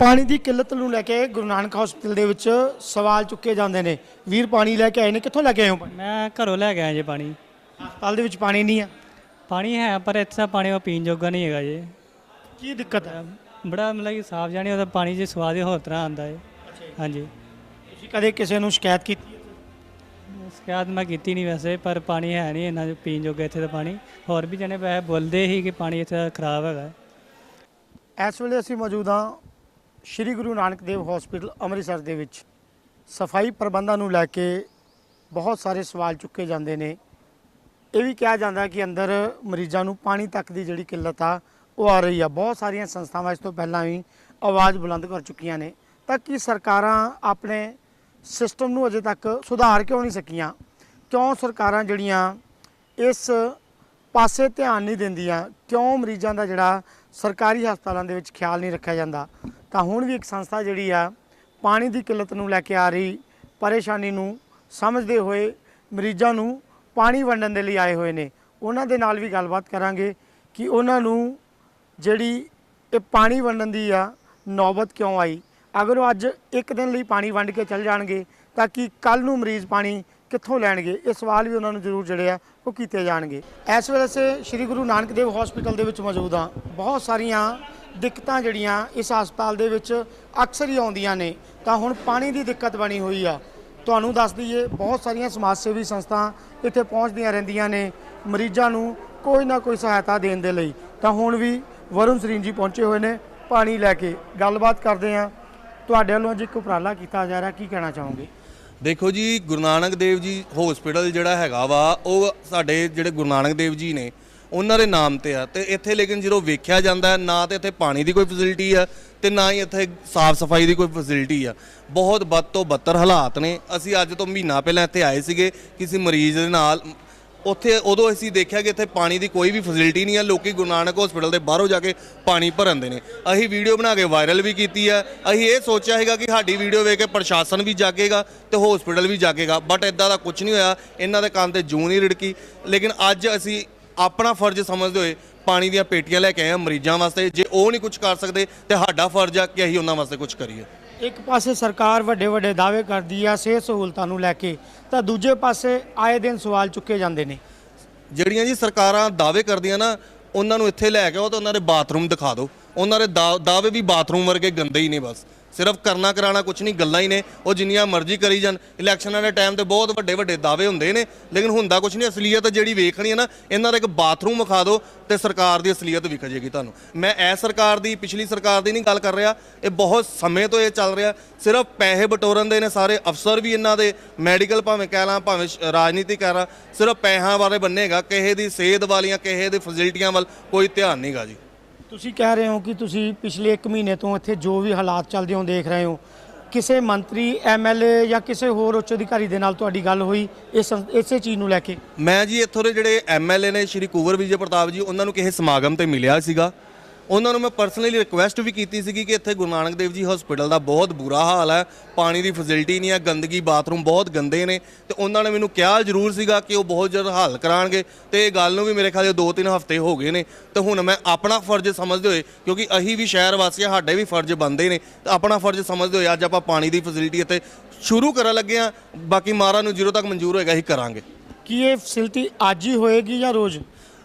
ਪਾਣੀ ਦੀ ਕਿੱਲਤ ਨੂੰ ਲੈ ਕੇ ਗੁਰੂ ਨਾਨਕ ਹਸਪਤਾਲ ਦੇ ਵਿੱਚ ਸਵਾਲ ਚੁੱਕੇ ਜਾਂਦੇ ਨੇ। ਵੀਰ ਪਾਣੀ ਲੈ ਕੇ ਆਏ ਨੇ ਕਿੱਥੋਂ ਲੈ ਕੇ ਆਏ ਹੋ ਪਾਣੀ? ਮੈਂ ਘਰੋਂ ਲੈ ਕੇ ਆਇਆ ਜੀ ਪਾਣੀ। ਹਸਪਤਾਲ ਦੇ ਵਿੱਚ ਪਾਣੀ ਨਹੀਂ ਆ ਪਾਣੀ ਹੈ ਪਰ ਇੱਥੇ ਦਾ ਪਾਣੀ ਉਹ ਪੀਣ ਜੋਗਾ ਨਹੀਂ ਹੈਗਾ ਜੀ। ਕੀ ਦਿੱਕਤ ਹੈ? ਬੜਾ ਮਤਲਬ ਕਿ ਸਾਫ਼ ਜਾਣੀ ਉਹਦਾ ਪਾਣੀ 'ਚ ਸਵਾਦ ਹੀ ਹੋਰ ਤਰ੍ਹਾਂ ਆਉਂਦਾ ਹੈ। ਹਾਂਜੀ। ਤੁਸੀਂ ਕਦੇ ਕਿਸੇ ਨੂੰ ਸ਼ਿਕਾਇਤ ਕੀਤੀ? ਸ਼ਿਕਾਇਤ ਮੈਂ ਕੀਤੀ ਨਹੀਂ ਵੈਸੇ ਪਰ ਪਾਣੀ ਹੈ ਨਹੀਂ ਇਹਨਾਂ ਪੀਣ ਜੋਗਾ ਇੱਥੇ ਦਾ ਪਾਣੀ। ਹੋਰ ਵੀ ਜਣੇ ਵੈਸੇ ਬੋਲਦੇ ਹੀ ਕਿ ਪਾਣੀ ਇੱਥੇ ਦਾ ਖਰਾਬ ਹੈਗਾ। ਇਸ ਵੇਲੇ ਅਸੀਂ ਮੌਜੂਦ ਹਾਂ ਸ਼੍ਰੀ ਗੁਰੂ ਨਾਨਕ ਦੇਵ ਹਸਪੀਟਲ ਅੰਮ੍ਰਿਤਸਰ ਦੇ ਵਿੱਚ ਸਫ਼ਾਈ ਪ੍ਰਬੰਧਾਂ ਨੂੰ ਲੈ ਕੇ ਬਹੁਤ ਸਾਰੇ ਸਵਾਲ ਚੁੱਕੇ ਜਾਂਦੇ ਨੇ। ਇਹ ਵੀ ਕਿਹਾ ਜਾਂਦਾ ਕਿ ਅੰਦਰ ਮਰੀਜ਼ਾਂ ਨੂੰ ਪਾਣੀ ਤੱਕ ਦੀ ਜਿਹੜੀ ਕਿੱਲਤ ਆ, ਉਹ ਆ ਰਹੀ ਆ। ਬਹੁਤ ਸਾਰੀਆਂ ਸੰਸਥਾਵਾਂ ਇਸ ਤੋਂ ਪਹਿਲਾਂ ਵੀ ਆਵਾਜ਼ ਬੁਲੰਦ ਕਰ ਚੁੱਕੀਆਂ ਨੇ। ਤਾਂ ਕਿ ਸਰਕਾਰਾਂ ਆਪਣੇ ਸਿਸਟਮ ਨੂੰ ਅਜੇ ਤੱਕ ਸੁਧਾਰ ਕਿਉਂ ਨਹੀਂ ਸਕੀਆਂ? ਕਿਉਂ ਸਰਕਾਰਾਂ ਜਿਹੜੀਆਂ ਇਸ ਪਾਸੇ ਧਿਆਨ ਨਹੀਂ ਦਿੰਦੀਆਂ? ਕਿਉਂ ਮਰੀਜ਼ਾਂ ਦਾ ਜਿਹੜਾ ਸਰਕਾਰੀ ਹਸਪਤਾਲਾਂ ਦੇ ਵਿੱਚ ਖਿਆਲ ਨਹੀਂ ਰੱਖਿਆ ਜਾਂਦਾ। ਤਾਂ ਹੁਣ ਵੀ ਇੱਕ ਸੰਸਥਾ ਜਿਹੜੀ ਆ, ਪਾਣੀ ਦੀ ਕਿੱਲਤ ਨੂੰ ਲੈ ਕੇ ਆ ਰਹੀ ਪਰੇਸ਼ਾਨੀ ਨੂੰ ਸਮਝਦੇ ਹੋਏ ਮਰੀਜ਼ਾਂ ਨੂੰ ਪਾਣੀ ਵੰਡਣ ਦੇ ਲਈ ਆਏ ਹੋਏ ਨੇ। ਉਹਨਾਂ ਦੇ ਨਾਲ ਵੀ ਗੱਲਬਾਤ ਕਰਾਂਗੇ ਕਿ ਉਹਨਾਂ ਨੂੰ ਜਿਹੜੀ ਇਹ ਪਾਣੀ ਵੰਡਣ ਦੀ ਆ ਨੌਬਤ ਕਿਉਂ ਆਈ। ਅਗਰ ਉਹ ਅੱਜ ਇੱਕ ਦਿਨ ਲਈ ਪਾਣੀ ਵੰਡ ਕੇ ਚੱਲ ਜਾਣਗੇ, ਤਾਂ ਕਿ ਕੱਲ ਨੂੰ ਮਰੀਜ਼ ਪਾਣੀ ਕਿੱਥੋਂ ਲੈਣਗੇ? ਇਹ ਸਵਾਲ ਵੀ ਉਹਨਾਂ ਨੂੰ ਜ਼ਰੂਰ ਜਿਹੜੇ ਆ, ਉਹ ਕੀਤੇ ਜਾਣਗੇ। ਇਸ ਵੇਲੇ ਸੇ ਸ੍ਰੀ ਗੁਰੂ ਨਾਨਕ ਦੇਵ ਹਸਪੀਟਲ ਦੇ ਵਿੱਚ ਮੌਜੂਦ ਹਾਂ। ਬਹੁਤ ਸਾਰੀਆਂ ਦਿੱਕਤਾਂ ਜਿਹੜੀਆਂ ਇਸ ਹਸਪਤਾਲ ਦੇ ਵਿੱਚ ਅਕਸਰ ਹੀ ਆਉਂਦੀਆਂ ਨੇ। ਤਾਂ ਹੁਣ ਪਾਣੀ ਦੀ ਦਿੱਕਤ ਬਣੀ ਹੋਈ ਆ। ਤੁਹਾਨੂੰ ਦੱਸ ਦਈਏ, ਬਹੁਤ ਸਾਰੀਆਂ ਸਮਾਜ ਸੇਵੀ ਸੰਸਥਾ ਇੱਥੇ ਪਹੁੰਚਦੀਆਂ ਰਹਿੰਦੀਆਂ ਨੇ ਮਰੀਜ਼ਾਂ ਨੂੰ ਕੋਈ ਨਾ ਕੋਈ ਸਹਾਇਤਾ ਦੇਣ ਦੇ ਲਈ। ਤਾਂ ਹੁਣ ਵੀ ਵਰੁਣ ਸਰੀਨ ਜੀ ਪਹੁੰਚੇ ਹੋਏ ਨੇ ਪਾਣੀ ਲੈ ਕੇ। ਗੱਲਬਾਤ ਕਰਦੇ ਆ ਤੁਹਾਡੇ ਵੱਲੋਂ ਅੱਜ ਇੱਕ ਉਪਰਾਲਾ ਕੀਤਾ ਜਾ ਰਿਹਾ। ਕੀ ਕਹਿਣਾ ਚਾਹੋਗੇ? ਦੇਖੋ ਜੀ, ਗੁਰੂ ਨਾਨਕ ਦੇਵ ਜੀ ਹਸਪੀਟਲ ਜਿਹੜਾ ਹੈਗਾ ਵਾ, ਉਹ ਸਾਡੇ ਜਿਹੜੇ ਗੁਰੂ ਨਾਨਕ ਦੇਵ ਜੀ ਨੇ, ਉਹਨਾਂ ਦੇ ਨਾਮ ਤੇ ਆ। ਤੇ ਇੱਥੇ ਲੇਕਿਨ ਜਦੋਂ ਵੇਖਿਆ ਜਾਂਦਾ, ਨਾ ਤੇ ਇੱਥੇ ਪਾਣੀ ਦੀ ਕੋਈ ਫੈਸਿਲਿਟੀ ਆ, ਤੇ ਨਾ ਹੀ ਇੱਥੇ ਸਾਫ਼ ਸਫ਼ਾਈ ਦੀ ਕੋਈ ਫੈਸਿਲਿਟੀ ਆ। ਬਹੁਤ ਬਦ ਤੋਂ ਬੱਤਰ ਹਾਲਾਤ ਨੇ। ਅਸੀਂ ਅੱਜ ਤੋਂ ਮਹੀਨਾ ਪਹਿਲਾਂ ਇੱਥੇ ਆਏ ਸੀਗੇ, ਕਿਸੇ ਮਰੀਜ਼ ਦੇ ਨਾਲ ਉੱਥੇ ਉਦੋਂ ਅਸੀਂ ਦੇਖਿਆ ਕਿ ਇੱਥੇ ਪਾਣੀ ਦੀ ਕੋਈ ਵੀ ਫੈਸਿਲਿਟੀ ਨਹੀਂ ਹੈ। ਲੋਕੀ ਗੁਰੂ ਨਾਨਕ ਹਸਪੀਟਲ ਦੇ ਬਾਹਰੋਂ ਜਾ ਕੇ ਪਾਣੀ ਭਰਨਦੇ ਨੇ। ਅਸੀਂ ਵੀਡੀਓ ਬਣਾ ਕੇ ਵਾਇਰਲ ਵੀ ਕੀਤੀ ਹੈ। ਅਸੀਂ ਇਹ ਸੋਚਿਆ ਹੈਗਾ ਕਿ ਸਾਡੀ ਵੀਡੀਓ ਵੇਖ ਕੇ ਪ੍ਰਸ਼ਾਸਨ ਵੀ ਜਾਗੇਗਾ ਤੇ ਹਸਪੀਟਲ ਵੀ ਜਾਗੇਗਾ। ਬਟ ਇਦਾਂ ਦਾ ਕੁਝ ਨਹੀਂ ਹੋਇਆ। ਇਹਨਾਂ ਦੇ ਕੰਨ ਤੇ ਜੂੰ ਨਹੀਂ ਰਿੜਕੀ। ਲੇਕਿਨ ਅੱਜ ਅਸੀਂ ਆਪਣਾ ਫਰਜ਼ ਸਮਝਦੇ ਹੋਏ ਪਾਣੀ ਦੀਆਂ ਪੇਟੀਆਂ ਲੈ ਕੇ ਆਏ ਹਾਂ ਮਰੀਜ਼ਾਂ ਵਾਸਤੇ। ਜੇ ਉਹ ਨਹੀਂ ਕੁਝ ਕਰ ਸਕਦੇ ਤੇ ਸਾਡਾ ਫਰਜ਼ ਆ ਕਿ ਅਸੀਂ ਉਹਨਾਂ ਵਾਸਤੇ ਕੁਝ ਕਰੀਏ। ਇੱਕ ਪਾਸੇ ਸਰਕਾਰ ਵੱਡੇ ਵੱਡੇ ਦਾਅਵੇ ਕਰਦੀ ਆ, ਸਿਹਤ ਸਹੂਲਤਾਂ ਨੂੰ ਲੈ ਕੇ, ਤਾਂ ਦੂਜੇ ਪਾਸੇ ਆਏ ਦਿਨ ਸਵਾਲ ਚੁੱਕੇ ਜਾਂਦੇ ਨੇ। ਜਿਹੜੀਆਂ ਜੀ ਸਰਕਾਰਾਂ ਦਾਅਵੇ ਕਰਦੀਆਂ ਨਾ, ਉਹਨਾਂ ਨੂੰ ਇੱਥੇ ਲੈ ਕੇ ਆਓ ਤਾਂ ਉਹਨਾਂ ਦੇ ਬਾਥਰੂਮ ਦਿਖਾ ਦਿਓ। ਉਹਨਾਂ ਦੇ ਦਾ- ਦਾਅਵੇ ਵੀ ਬਾਥਰੂਮ ਵਰਗੇ ਗੰਦੇ ਹੀ ਨੇ ਬਸ। ਸਿਰਫ ਕਰਨਾ ਕਰਾਣਾ ਕੁਝ ਨਹੀਂ, ਗੱਲਾਂ ਹੀ ਨੇ। ਉਹ ਜਿੰਨੀਆਂ ਮਰਜ਼ੀ ਕਰੀ ਜਾਣ। ਇਲੈਕਸ਼ਨਾਂ ਦੇ ਟਾਈਮ ਤੇ ਬਹੁਤ ਵੱਡੇ ਵੱਡੇ ਦਾਅਵੇ ਹੁੰਦੇ ਨੇ, ਲੇਕਿਨ ਹੁੰਦਾ ਕੁਝ ਨਹੀਂ, ਅਸਲੀਅਤ ਜਿਹੜੀ ਵੇਖਣੀ ਹੈ ਨਾ, ਇਹਨਾਂ ਦਾ ਇੱਕ ਬਾਥਰੂਮ ਵਿਖਾ ਦਿਓ ਤੇ ਸਰਕਾਰ ਦੀ ਅਸਲੀਅਤ ਵਿਖ ਜਾਏਗੀ ਤੁਹਾਨੂੰ। ਮੈਂ ਐ ਸਰਕਾਰ ਦੀ, ਪਿਛਲੀ ਸਰਕਾਰ ਦੀ ਨਹੀਂ ਗੱਲ ਕਰ ਰਿਹਾ, ਇਹ ਬਹੁਤ ਸਮੇਂ ਤੋਂ ਇਹ ਚੱਲ ਰਿਹਾ। ਸਿਰਫ ਪੈਸੇ ਬਟੋਰਨ ਦੇ ਨੇ ਸਾਰੇ, ਅਫਸਰ ਵੀ ਇਹਨਾਂ ਦੇ ਮੈਡੀਕਲ ਭਾਵੇਂ ਕਹਿ ਲਾਂ, ਭਾਵੇਂ ਸ਼- ਰਾਜਨੀਤੀ ਕਹਿ ਲਾਂ, ਸਿਰਫ ਪੈਸਿਆਂ ਬਾਰੇ ਬੰਨੇਗਾ, ਕਿਸੇ ਦੀ ਸਿਹਤ ਵਾਲੀਆਂ, ਕਿਸੇ ਦੀ ਫੈਸਿਲਿਟੀਆਂ ਵੱਲ ਕੋਈ ਧਿਆਨ ਨਹੀਂਗਾ ਜੀ। ਤੁਸੀਂ ਕਹਿ ਰਹੇ ਹੋ ਕਿ ਤੁਸੀਂ ਪਿਛਲੇ 1 ਮਹੀਨੇ ਤੋਂ ਇੱਥੇ ਜੋ ਵੀ ਹਾਲਾਤ ਚੱਲਦੇ ਹੋ ਦੇਖ ਰਹੇ ਹੋ, ਕਿਸੇ ਮੰਤਰੀ ਐਮਐਲਏ ਜਾਂ ਕਿਸੇ ਹੋਰ ਉੱਚ ਅਧਿਕਾਰੀ ਦੇ ਨਾਲ ਤੁਹਾਡੀ ਗੱਲ ਹੋਈ, ਇਸ ਇਸੇ ਚੀਜ਼ ਨੂੰ ਲੈ ਕੇ? ਮੈਂ ਜੀ ਇੱਥੋਂ ਦੇ ਜਿਹੜੇ ਐਮਐਲਏ ਨੇ, ਸ਼੍ਰੀ ਕੁਵਰ ਵਿਜੇ ਪ੍ਰਤਾਪ ਜੀ, ਉਹਨਾਂ ਨੂੰ ਕਿਸੇ ਸਮਾਗਮ ਤੇ ਮਿਲਿਆ ਸੀਗਾ। ਉਹਨਾਂ ਨੂੰ ਮੈਂ ਪਰਸਨਲੀ ਰਿਕੁਐਸਟ ਵੀ ਕੀਤੀ ਸੀਗੀ ਕਿ ਇੱਥੇ ਗੁਰੂ ਨਾਨਕ ਦੇਵ ਜੀ ਹਸਪੀਟਲ ਦਾ ਬਹੁਤ ਬੁਰਾ ਹਾਲ ਹੈ। ਪਾਣੀ ਦੀ ਫੈਸਿਲਿਟੀ ਨਹੀਂ ਹੈ, ਗੰਦਗੀ ਬਾਥਰੂਮ ਬਹੁਤ ਗੰਦੇ ਨੇ। ਤੇ ਉਹਨਾਂ ਨੇ ਮੈਨੂੰ ਕਿਹਾ ਜ਼ਰੂਰ ਸੀਗਾ ਕਿ ਉਹ ਬਹੁਤ ਜਲਦ ਹੱਲ ਕਰਾਂਗੇ ਤੇ ਇਹ ਗੱਲ ਨੂੰ ਵੀ ਮੇਰੇ ਖਿਆਲ 2-3 ਹਫ਼ਤੇ ਹੋ ਗਏ ਨੇ। ਤੇ ਹੁਣ ਮੈਂ ਆਪਣਾ ਫਰਜ਼ ਸਮਝਦੇ ਹੋਏ, ਕਿਉਂਕਿ ਅਸੀਂ ਵੀ ਸ਼ਹਿਰ ਵਾਸੀ ਸਾਡੇ ਵੀ ਫਰਜ਼ ਬਣਦੇ ਨੇ। ਤੇ ਆਪਣਾ ਫਰਜ਼ ਸਮਝਦੇ ਹੋਏ ਅੱਜ ਆਪਾਂ ਪਾਣੀ ਦੀ ਫੈਸਿਲਿਟੀ ਇੱਥੇ ਸ਼ੁਰੂ ਕਰਨ ਲੱਗੇ ਹਾਂ। ਬਾਕੀ ਮਾਰਾ ਨੂੰ ਜਦੋਂ ਤੱਕ ਮਨਜ਼ੂਰ ਹੋਏਗਾ ਅਸੀਂ ਕਰਾਂਗੇ। ਕੀ ਇਹ ਫੈਸਿਲਿਟੀ ਅੱਜ ਹੀ ਹੋਏਗੀ ਜਾਂ ਰੋਜ਼?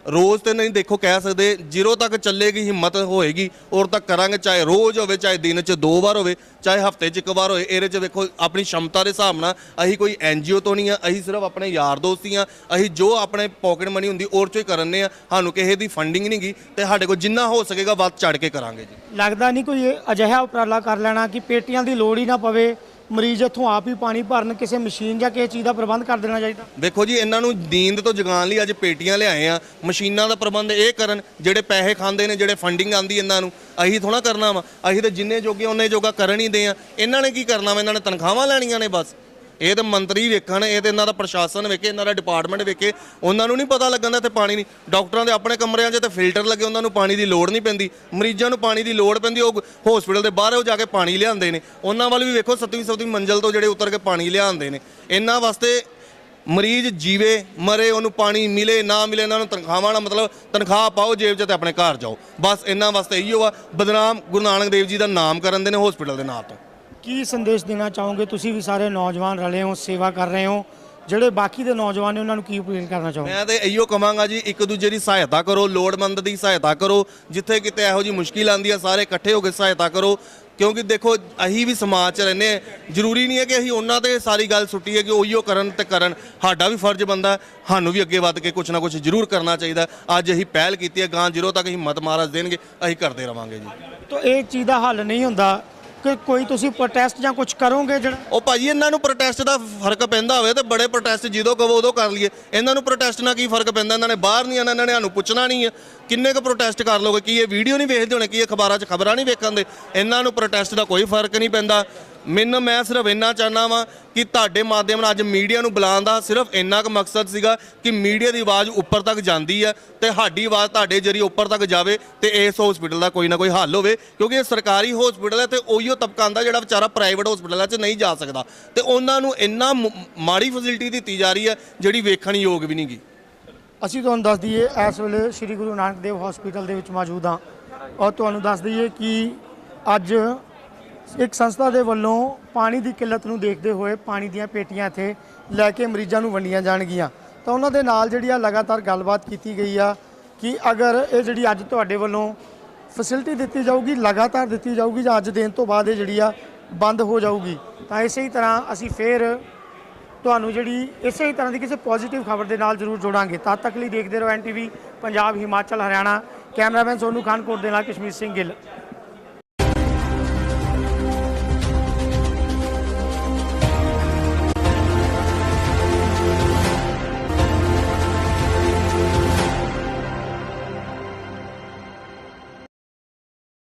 ਰੋਜ਼ ਤੇ ਨਹੀਂ ਦੇਖੋ ਕਹਿ ਸਕਦੇ, ਜ਼ੀਰੋ ਤੱਕ ਚੱਲੇਗੀ ਹਿੰਮਤ ਹੋਏਗੀ, ਔਰ ਤੱਕ ਕਰਾਂਗੇ, ਚਾਹੇ ਰੋਜ਼ ਹੋਵੇ, ਚਾਹੇ ਦਿਨ 'ਚ ਦੋ ਵਾਰ ਹੋਵੇ, ਚਾਹੇ ਹਫ਼ਤੇ 'ਚ ਇੱਕ ਵਾਰ ਹੋਵੇ ਇਹਦੇ 'ਚ ਵੇਖੋ ਆਪਣੀ ਸ਼ਮਤਾ ਦੇ ਹਿਸਾਬ ਨਾਲ ਅਸੀਂ ਕੋਈ ਐਨਜੀਓ ਤੋਂ ਨਹੀਂ ਆ ਅਸੀਂ ਸਿਰਫ ਆਪਣੇ ਯਾਰ ਦੋਸਤ ਹੀ ਆ ਅਸੀਂ ਜੋ ਆਪਣੇ ਪਾਕਟ ਮਨੀ ਹੁੰਦੀ, ਔਰ ਚੋਂ ਹੀ ਕਰਨੇ ਆ, ਸਾਨੂੰ ਕਿਸੇ ਦੀ ਫੰਡਿੰਗ ਨਹੀਂ ਗੀ, ਤੇ ਸਾਡੇ ਕੋਲ ਜਿੰਨਾ ਹੋ ਸਕੇਗਾ ਵੱਧ ਚੜ ਕੇ ਕਰਾਂਗੇ ਜੀ। ਲੱਗਦਾ ਨਹੀਂ ਕੋਈ ਅਜਿਹਾ ਉਪਰਾਲਾ ਕਰ ਲੈਣਾ ਕਿ ਪੇਟੀਆਂ ਦੀ ਲੋੜ ਹੀ ਨਾ ਪਵੇ ਮਰੀਜ਼ ਇੱਥੋਂ ਆਪ ਹੀ ਪਾਣੀ ਭਰਨ, ਕਿਸੇ ਮਸ਼ੀਨ ਜਾਂ ਕਿਸੇ ਚੀਜ਼ ਦਾ ਪ੍ਰਬੰਧ ਕਰ ਦੇਣਾ ਚਾਹੀਦਾ? ਦੇਖੋ ਜੀ, ਇਹਨਾਂ ਨੂੰ ਨੀਂਦ ਤੋਂ ਜਗਾਉਣ ਲਈ ਅੱਜ ਪੇਟੀਆਂ ਲਿਆਏ ਆ। ਮਸ਼ੀਨਾਂ ਦਾ ਪ੍ਰਬੰਧ ਇਹ ਕਰਨ, ਜਿਹੜੇ ਪੈਸੇ ਖਾਂਦੇ ਨੇ, ਜਿਹੜੇ ਫੰਡਿੰਗ ਆਂਦੀ ਇਹਨਾਂ ਨੂੰ, ਅਸੀਂ ਥੋੜਾ ਕਰਨਾ ਵਾ। ਅਸੀਂ ਤਾਂ ਜਿੰਨੇ ਜੋਗੇ, ਉਹਨੇ ਜੋਗਾ ਕਰਨ ਹੀ ਦੇ ਆ। ਇਹਨਾਂ ਨੇ ਕੀ ਕਰਨਾ ਵਾ? ਇਹਨਾਂ ਨੇ ਤਨਖਾਹਾਂ ਲੈਣੀਆਂ ਨੇ ਬਸ। ਇਹ ਤਾਂ ਮੰਤਰੀ ਵੇਖਣ, ਇਹ ਤੇ ਇਹਨਾਂ ਦਾ ਪ੍ਰਸ਼ਾਸਨ ਵੇਖੇ, ਇਹਨਾਂ ਦਾ ਡਿਪਾਰਟਮੈਂਟ ਵੇਖੇ, ਉਹਨਾਂ ਨੂੰ ਨਹੀਂ ਪਤਾ ਲੱਗਣ ਦਾ ਇੱਥੇ ਪਾਣੀ ਨਹੀਂ। ਡਾਕਟਰਾਂ ਦੇ ਆਪਣੇ ਕਮਰਿਆਂ 'ਚ ਤੇ ਫਿਲਟਰ ਲੱਗੇ, ਉਹਨਾਂ ਨੂੰ ਪਾਣੀ ਦੀ ਲੋੜ ਨਹੀਂ ਪੈਂਦੀ। ਮਰੀਜ਼ਾਂ ਨੂੰ ਪਾਣੀ ਦੀ ਲੋੜ ਪੈਂਦੀ, ਉਹ ਹਸਪੀਟਲ ਦੇ ਬਾਹਰੋਂ ਜਾ ਕੇ ਪਾਣੀ ਲਿਆਉਂਦੇ ਨੇ। ਉਹਨਾਂ ਵੱਲ ਵੀ ਵੇਖੋ 7ਵੀਂ 7ਵੀਂ ਮੰਜ਼ਲ ਤੋਂ ਜਿਹੜੇ ਉਤਰ ਕੇ ਪਾਣੀ ਲਿਆਉਂਦੇ ਨੇ। ਇਹਨਾਂ ਵਾਸਤੇ ਮਰੀਜ਼ ਜੀਵੇ, ਮਰੇ, ਉਹਨੂੰ ਪਾਣੀ ਮਿਲੇ, ਨਾ ਮਿਲੇ, ਇਹਨਾਂ ਨੂੰ ਤਨਖਾਹਾਂ ਦਾ ਮਤਲਬ ਤਨਖਾਹ ਪਾਓ, ਜੇਬ 'ਚ ਤੇ ਆਪਣੇ ਘਰ ਜਾਓ। ਬਸ ਇਹਨਾਂ ਵਾਸਤੇ ਇਹੀਓ ਆ ਬਦਨਾਮ ਗੁਰੂ ਨਾਨਕ ਦੇਵ ਜੀ ਦਾ ਨਾਮ ਕਰਨ ਦੇ ਨੇ ਹਸਪੀਟਲ ਦੇ ਨਾਂ ਤੋਂ। ਕੀ ਸੰਦੇਸ਼ ਦੇਣਾ ਚਾਹੋਗੇ? ਤੁਸੀਂ ਵੀ ਸਾਰੇ ਨੌਜਵਾਨ ਰਲੇ ਹੋ ਸੇਵਾ ਕਰ ਰਹੇ ਹੋ। ਜਿਹੜੇ ਬਾਕੀ ਦੇ ਨੌਜਵਾਨ ਨੇ ਉਹਨਾਂ ਨੂੰ ਕੀ ਅਪੀਲ ਕਰਨਾ ਚਾਹੋਗੇ? ਮੈਂ ਤੇ ਇਹੀਓ ਕਵਾਂਗਾ ਜੀ ਇੱਕ ਦੂਜੇ ਦੀ ਸਹਾਇਤਾ ਕਰੋ ਲੋੜਵੰਦ ਦੀ ਸਹਾਇਤਾ ਕਰੋ। ਜਿੱਥੇ ਕਿਤੇ ਇਹੋ ਜੀ ਮੁਸ਼ਕਿਲ ਆਂਦੀ ਆ ਸਾਰੇ ਇਕੱਠੇ ਹੋ ਕੇ ਸਹਾਇਤਾ ਕਰੋ। ਕਿਉਂਕਿ ਦੇਖੋ ਅਸੀਂ ਵੀ ਸਮਾਜ 'ਚ ਰਹਿੰਦੇ ਹਾਂ। ਜ਼ਰੂਰੀ ਨਹੀਂ ਹੈ ਕਿ ਅਸੀਂ ਉਹਨਾਂ ਤੇ ਸਾਰੀ ਗੱਲ ਸੁੱਟੀਏ ਕਿ ਉਹੀਓ ਕਰਨ ਤੇ ਕਰਨ। ਸਾਡਾ ਵੀ ਫਰਜ਼ ਬੰਦਾ ਸਾਨੂੰ ਵੀ ਅੱਗੇ ਵੱਧ ਕੇ ਕੁਝ ਨਾ ਕੁਝ ਜ਼ਰੂਰ ਕਰਨਾ ਚਾਹੀਦਾ। ਅੱਜ ਅਸੀਂ ਪਹਿਲ ਕੀਤੀ ਹੈ ਗਾਂ ਜਦੋਂ ਤੱਕ ਹਿੰਮਤ ਮਹਾਰਾਜ ਦੇਣਗੇ ਅਸੀਂ ਕਰਦੇ ਰਵਾਂਗੇ ਜੀ। ਤਾਂ ਇਹ ਚੀਜ਼ ਦਾ ਹੱਲ ਨਹੀਂ ਹੁੰਦਾ। ਕਿ ਕੋਈ ਤੁਸੀਂ ਪ੍ਰੋਟੈਸਟ ਜਾਂ ਕੁਝ ਕਰੋਗੇ ਜਿਹੜਾ? ਉਹ ਭਾਜੀ, ਇਹਨਾਂ ਨੂੰ ਪ੍ਰੋਟੈਸਟ ਦਾ ਫ਼ਰਕ ਪੈਂਦਾ ਹੋਵੇ ਤੇ ਬੜੇ ਪ੍ਰੋਟੈਸਟ ਜਦੋਂ ਕਹੋ ਉਦੋਂ ਕਰ ਲਈਏ। ਇਹਨਾਂ ਨੂੰ ਪ੍ਰੋਟੈਸਟ ਨਾਲ ਕੀ ਫ਼ਰਕ ਪੈਂਦਾ? ਇਹਨਾਂ ਨੇ ਬਾਹਰ ਨਹੀਂ ਆਉਣਾ, ਇਹਨਾਂ ਨੇ ਸਾਨੂੰ ਪੁੱਛਣਾ ਨਹੀਂ ਹੈ ਕਿੰਨੇ ਕੁ ਪ੍ਰੋਟੈਸਟ ਕਰ ਲੋਗੇ? ਕੀ ਇਹ ਵੀਡੀਓ ਨਹੀਂ ਵੇਖਦੇ ਹੋਣੇ? ਕੀ ਇਹ ਅਖਬਾਰਾਂ 'ਚ ਖਬਰਾਂ ਨਹੀਂ ਵੇਖਣ ਦੇ? ਇਹਨਾਂ ਨੂੰ ਪ੍ਰੋਟੈਸਟ ਦਾ ਕੋਈ ਫ਼ਰਕ ਨਹੀਂ ਪੈਂਦਾ। ਮੈਨੂੰ ਮੈਂ ਸਿਰਫ ਇੰਨਾ ਚਾਹਨਾ ਵਾਂ ਕਿ ਤੁਹਾਡੇ ਮਾਧਿਅਮ ਨਾਲ ਅੱਜ ਮੀਡੀਆ ਨੂੰ ਬੁਲਾਉਣ ਦਾ ਸਿਰਫ ਇੰਨਾ ਕੁ ਮਕਸਦ ਸੀਗਾ ਕਿ ਮੀਡੀਆ ਦੀ ਆਵਾਜ਼ ਉੱਪਰ ਤੱਕ ਜਾਂਦੀ ਹੈ ਤੇ ਸਾਡੀ ਆਵਾਜ਼ ਤੁਹਾਡੇ ਜਰੀਏ ਉੱਪਰ ਤੱਕ ਜਾਵੇ ਤੇ ਇਸ ਹਸਪੀਟਲ ਦਾ ਕੋਈ ਨਾ ਕੋਈ ਹੱਲ ਹੋਵੇ, ਕਿਉਂਕਿ ਇਹ ਸਰਕਾਰੀ ਹਸਪੀਟਲ ਹੈ ਤੇ ਉਹੀਓ ਤਬਕਾ ਆਂਦਾ ਜਿਹੜਾ ਵਿਚਾਰਾ ਪ੍ਰਾਈਵੇਟ ਹਸਪੀਟਲਾਂ 'ਚ ਨਹੀਂ ਜਾ ਸਕਦਾ। ਤੇ ਉਹਨਾਂ ਨੂੰ ਇੰਨਾ ਮ- ਮਾੜੀ ਫੈਸਿਲਿਟੀ ਦਿੱਤੀ ਜਾ ਰਹੀ ਹੈ ਜਿਹੜੀ ਵੇਖਣ ਯੋਗ ਵੀ ਨਹੀਂਗੀ ਅਸੀਂ ਤੁਹਾਨੂੰ ਦੱਸ ਦਈਏ, ਇਸ ਵੇਲੇ ਸ੍ਰੀ ਗੁਰੂ ਨਾਨਕ ਦੇਵ ਹਸਪੀਟਲ ਦੇ ਵਿੱਚ ਮੌਜੂਦ ਹਾਂ। ਔਰ ਤੁਹਾਨੂੰ ਦੱਸ ਦਈਏ ਕਿ ਅੱਜ ਇੱਕ ਸੰਸਥਾ ਦੇ ਵੱਲੋਂ ਪਾਣੀ ਦੀ ਕਿੱਲਤ ਨੂੰ ਦੇਖਦੇ ਹੋਏ ਪਾਣੀ ਦੀਆਂ ਪੇਟੀਆਂ ਇੱਥੇ ਲੈ ਕੇ ਮਰੀਜ਼ਾਂ ਨੂੰ ਵੰਡੀਆਂ ਜਾਣਗੀਆਂ। ਤਾਂ ਉਹਨਾਂ ਦੇ ਨਾਲ ਜਿਹੜੀ ਆ ਲਗਾਤਾਰ ਗੱਲਬਾਤ ਕੀਤੀ ਗਈ ਆ ਕਿ ਅਗਰ ਇਹ ਜਿਹੜੀ ਅੱਜ ਤੁਹਾਡੇ ਵੱਲੋਂ ਫੈਸਿਲਿਟੀ ਦਿੱਤੀ ਜਾਊਗੀ, ਲਗਾਤਾਰ ਦਿੱਤੀ ਜਾਊਗੀ ਜਾਂ ਅੱਜ ਦੇਣ ਤੋਂ ਬਾਅਦ ਇਹ ਜਿਹੜੀ ਆ ਬੰਦ ਹੋ ਜਾਊਗੀ, ਤਾਂ ਇਸੇ ਹੀ ਤਰ੍ਹਾਂ ਅਸੀਂ ਫੇਰ ਤੁਹਾਨੂੰ ਜਿਹੜੀ ਇਸੇ ਹੀ ਤਰ੍ਹਾਂ ਦੀ ਕਿਸੇ ਪੋਜ਼ਿਟਿਵ ਖਬਰ ਦੇ ਨਾਲ ਜ਼ਰੂਰ ਜੋੜਾਂਗੇ। ਤਦ ਤੱਕ ਲਈ ਦੇਖਦੇ ਰਹੋ ਐਨਟੀਵੀ ਪੰਜਾਬ, ਹਿਮਾਚਲ, ਹਰਿਆਣਾ, ਕੈਮਰਾਮੈਨ ਸੋਨੂ ਖਾਨਕੋਟ ਦੇ ਨਾਲ ਕਸ਼ਮੀਰ ਸਿੰਘ ਗਿੱਲ।